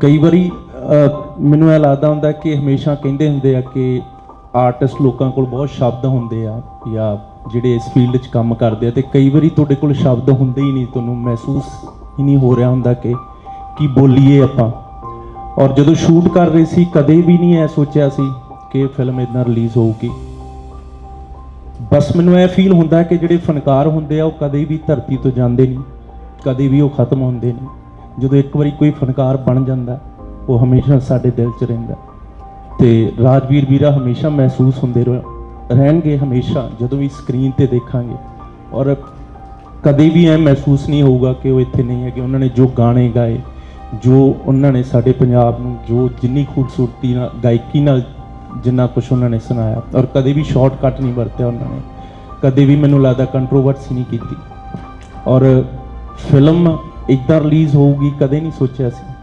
ਕਈ ਵਾਰੀ ਮੈਨੂੰ ਇਹ ਲੱਗਦਾ ਹੁੰਦਾ ਕਿ ਹਮੇਸ਼ਾ ਕਹਿੰਦੇ ਹੁੰਦੇ ਆ ਕਿ ਆਰਟਿਸਟ ਲੋਕਾਂ ਕੋਲ ਬਹੁਤ ਸ਼ਬਦ ਹੁੰਦੇ ਆ ਜਾਂ ਜਿਹੜੇ ਇਸ ਫੀਲਡ 'ਚ ਕੰਮ ਕਰਦੇ ਆ ਤੇ ਕਈ ਵਾਰੀ ਤੁਹਾਡੇ ਕੋਲ ਸ਼ਬਦ ਹੁੰਦੇ ਹੀ ਨਹੀਂ, ਤੁਹਾਨੂੰ ਮਹਿਸੂਸ ਹੀ ਨਹੀਂ ਹੋ ਰਿਹਾ ਹੁੰਦਾ ਕਿ ਕੀ ਬੋਲੀਏ ਆਪਾਂ। ਔਰ ਜਦੋਂ ਸ਼ੂਟ ਕਰ ਰਹੇ ਸੀ, ਕਦੇ ਵੀ ਨਹੀਂ ਐ ਸੋਚਿਆ ਸੀ ਕਿ ਫਿਲਮ ਇਦਾਂ ਰਿਲੀਜ਼ ਹੋਊਗੀ। ਬਸ ਮੈਨੂੰ ਇਹ ਫੀਲ ਹੁੰਦਾ ਕਿ ਜਿਹੜੇ ਫਨਕਾਰ ਹੁੰਦੇ ਆ, ਉਹ ਕਦੇ ਵੀ ਧਰਤੀ ਤੋਂ ਜਾਂਦੇ ਨਹੀਂ, ਕਦੇ ਵੀ ਉਹ ਖਤਮ ਹੁੰਦੇ ਨਹੀਂ। ਜਦੋਂ ਇੱਕ ਵਾਰੀ ਕੋਈ ਫਨਕਾਰ ਬਣ ਜਾਂਦਾ, ਉਹ ਹਮੇਸ਼ਾ ਸਾਡੇ ਦਿਲ 'ਚ ਰਹਿੰਦਾ। ਤੇ ਰਾਜਵੀਰ ਵੀਰਾ ਹਮੇਸ਼ਾ ਮਹਿਸੂਸ ਹੁੰਦੇ ਰਹਿਣਗੇ ਹਮੇਸ਼ਾ, ਜਦੋਂ ਵੀ ਸਕਰੀਨ ਤੇ ਦੇਖਾਂਗੇ। ਔਰ ਕਦੇ ਵੀ ਐ ਮਹਿਸੂਸ ਨਹੀਂ ਹੋਊਗਾ ਕਿ ਉਹ ਇੱਥੇ ਨਹੀਂ ਹੈ ਕਿ ਉਹਨਾਂ ਨੇ ਜੋ ਗਾਣੇ ਗਾਏ, ਜੋ ਉਹਨਾਂ ਨੇ ਸਾਡੇ ਪੰਜਾਬ ਨੂੰ, ਜੋ ਜਿੰਨੀ ਖੂਬਸੂਰਤੀ ਨਾਲ, ਗਾਇਕੀ ਨਾਲ ਜਿੰਨਾ ਕੁਝ ਉਹਨਾਂ ਨੇ ਸੁਣਾਇਆ। ਔਰ ਕਦੇ ਵੀ ਸ਼ਾਰਟਕਟ ਨਹੀਂ ਵਰਤਿਆ ਉਹਨਾਂ ਨੇ। ਕਦੇ ਵੀ ਮੈਨੂੰ ਲੱਗਦਾ ਕੰਟਰੋਵਰਸੀ ਨਹੀਂ ਕੀਤੀ। ਔਰ ਫਿਲਮ ਇਦਾਂ ਰਿਲੀਜ਼ ਹੋਊਗੀ ਕਦੇ ਨਹੀਂ ਸੋਚਿਆ ਸੀ।